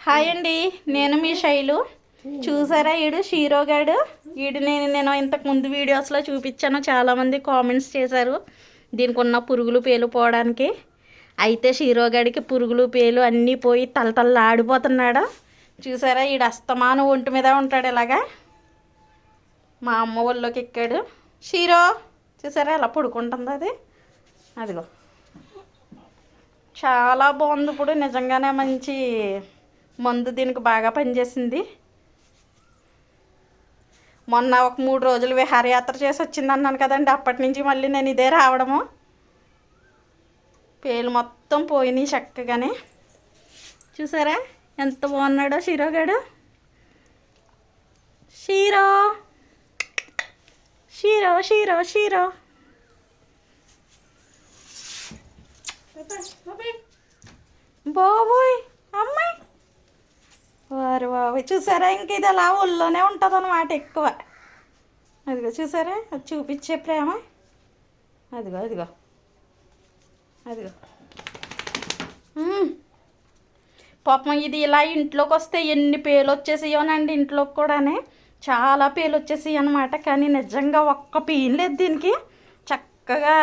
Hi అండి నేను మీ శైలు. చూసారా ఈడు? షీరోగాడు. ఈడు నేను నేను ఇంతకు ముందు వీడియోస్లో చూపించాను. చాలామంది కామెంట్స్ చేశారు దీనికి ఉన్న పురుగులు పేలు పోవడానికి. అయితే షీరోగాడికి పురుగులు పేలు అన్నీ పోయి తలతల్ల ఆడిపోతున్నాడు చూసారా ఈడు అస్తమాన ఒంటి మీద ఉంటాడు ఇలాగా. మా అమ్మ ఒళ్ళోకి ఎక్కాడు. షీరో చూసారా ఇలా పడుకుంటుంది అది? అదిగో. చాలా బాగుంది ఇప్పుడు. నిజంగానే మంచి మందు దీనికి బాగా పనిచేసింది. మొన్న ఒక మూడు రోజులు విహారయాత్ర చేసి వచ్చింది అన్నాను కదండి. అప్పటి నుంచి మళ్ళీ నేను ఇదే రావడము. పేలు మొత్తం పోయినాయి చక్కగానే. చూసారా? ఎంత బాగున్నాడో షీరోగాడు షీరో! Shero shero shero! బాబోయ్! అమ్మాయి! వారు బాబు చూసారా? ఇంక ఇది అలా ఒళ్ళోనే ఉంటుంది అనమాట ఎక్కువ. అదిగో చూసారా? అది చూపించే ప్రేమ. అదిగో అదిగో. అదిగో. పాపం ఇది ఇలా ఇంట్లోకి వస్తే ఎన్ని పేలు వచ్చేసేయోనండి ఇంట్లోకి కూడానే. చాలా పేలు వచ్చేసాయి అనమాట కానీ నిజంగా ఒక్క పెయిన్ లేదు దీనికి. చక్కగా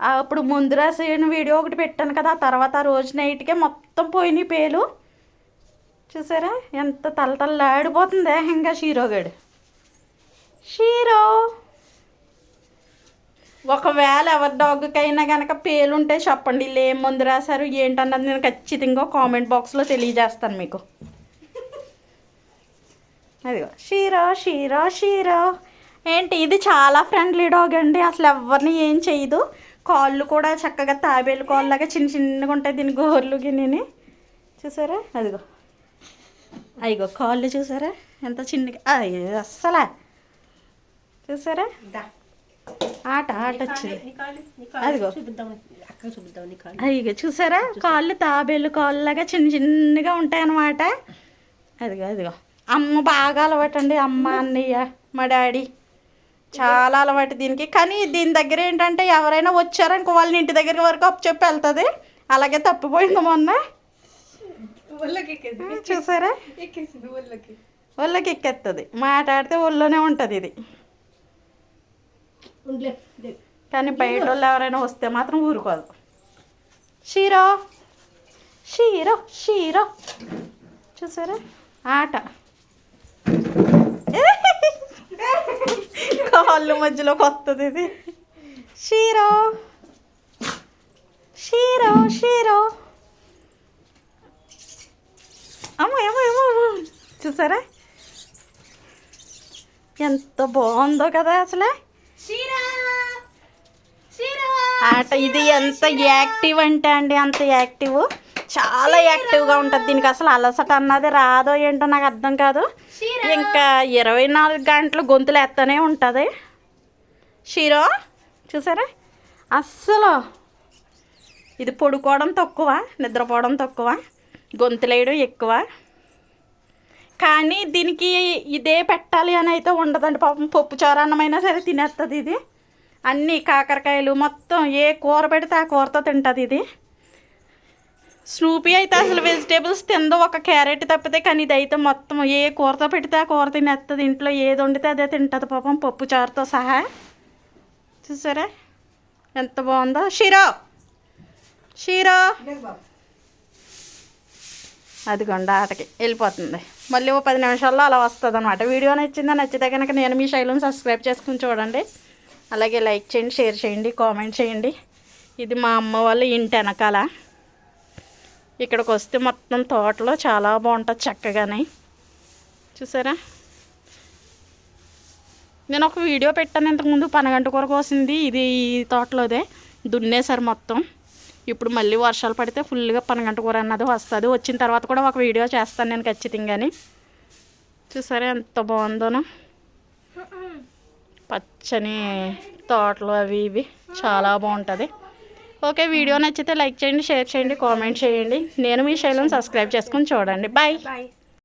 అప్పుడు ముందు రాసిన వీడియో ఒకటి పెట్టాను కదా ఆ తర్వాత ఆ రోజు నైట్కే మొత్తం పోయినాయి పేలు చూసారా? ఎంత తలతల్లాడిపోతుంది ఇంకా షీరోగాడు. షీరో! ఒకవేళ ఎవరి డాగ్కైనా కనుక పేలుంటే చెప్పండి వీళ్ళు ఏం మందు రాశారు ఏంటన్నది నేను ఖచ్చితంగా కామెంట్ బాక్స్లో తెలియజేస్తాను మీకు. అదిగో షీరో షీరో షీరో! ఏంటి ఇది చాలా ఫ్రెండ్లీ డాగ్ అండి అసలు ఎవరిని ఏం చేయదు. కాళ్ళు కూడా చక్కగా తాబేలు కాళ్ళలాగా చిన్న చిన్నగా ఉంటాయి దీని గోర్లు గిన్నెని. చూసారా? అదిగో. అయ్యో కాళ్ళు చూసారా? ఎంత చిన్నగా అయ్యో అస్సలా. చూసారా? ఆట ఆట వచ్చింది. అదిగో. అయ్యో చూసారా? కాళ్ళు తాబేలు కాళ్ళలాగా చిన్న చిన్నగా ఉంటాయి అన్నమాట అదిగో అదిగో. అమ్మ బాగా అలవాటు అండి. అమ్మ అన్నయ్య మా డాడీ. చాలా అలవాటు దీనికి. కానీ దీని దగ్గర ఏంటంటే ఎవరైనా వచ్చారనుకో వాళ్ళని ఇంటి దగ్గర వరకు అప్పు చెప్పి వెళ్తుంది. అలాగే తప్పిపోయింది మొన్న. చూసారా? ఒళ్ళకి. ఎక్కేస్తుంది మాట్లాడితే ఒళ్ళోనే ఉంటుంది ఇది. కానీ బయట వాళ్ళు ఎవరైనా వస్తే మాత్రం ఊరుకోదు. షీరో షీరో షీరో. చూసారా? ఆట. కాళ్ళు మధ్యలోకి వస్తుంది ఇది. షీరో షీరో షీరో. చూసారా? ఎంత బాగుందో కదా అసలే. ఆట ఇది ఎంత యాక్టివ్ అంటే అండి అంత యాక్టివ్. చాలా యాక్టివ్గా ఉంటుంది. దీనికి అసలు అలసట అన్నది రాదో ఏంటో నాకు అర్థం కాదు. ఇంకా ఇరవై నాలుగు గంటలు గొంతులు ఎత్తనే ఉంటుంది. షీరో చూసారా? అస్సలు ఇది పడుకోవడం తక్కువ నిద్రపోవడం తక్కువ గొంతులేయడం ఎక్కువ. కానీ దీనికి ఇదే పెట్టాలి అని అయితే ఉండదండి పాపం. పప్పు చారు అన్నమైనా సరే తినేస్తుంది ఇది. అన్నీ కాకరకాయలు మొత్తం ఏ కూర పెడితే ఆ కూరతో తింటుంది ఇది. స్నూపీ అయితే అసలు వెజిటేబుల్స్ తిందో ఒక క్యారెట్ తప్పితే కానీ ఇది అయితే మొత్తం ఏ కూరతో పెడితే ఆ కూర తినేస్తుంది ఇంట్లో ఏది వండితే అదే తింటుంది పాపం పప్పు చారుతో సహా. చూసారా? ఎంత బాగుందో. షీరో! షీరో! అదిగోండి ఆటకి వెళ్ళిపోతుంది. మళ్ళీ ఓ పది నిమిషాల్లో అలా వస్తుంది అనమాట వీడియో నచ్చిందా నచ్చితే కనుక నేను మీ శైలం సబ్స్క్రైబ్ చేసుకుని చూడండి. అలాగే లైక్ చేయండి షేర్ చేయండి కామెంట్ చేయండి. ఇది మా అమ్మ వాళ్ళ ఇంటి వెనకాల. ఇక్కడికి వస్తే మొత్తం తోటలో చాలా బాగుంటుంది చక్కగానే. చూసారా? నేను ఒక వీడియో పెట్టాను ఇంతకుముందు పనగంట కూర కోసింది ఇది ఈ తోటలోదే. దున్నేశారు మొత్తం. ఇప్పుడు మళ్ళీ వర్షాలు పడితే ఫుల్గా పనగంట కూర అన్నది వస్తుంది. వచ్చిన తర్వాత కూడా ఒక వీడియో చేస్తాను నేను ఖచ్చితంగాని. చూసారా ఎంత బాగుందోనో? పచ్చని తోటలు అవి ఇవి చాలా బాగుంటుంది. ఓకే వీడియో నచ్చితే లైక్ చేయండి షేర్ చేయండి కామెంట్ చేయండి. నేను మీ శైలం సబ్స్క్రైబ్ చేసుకుని చూడండి. Bye bye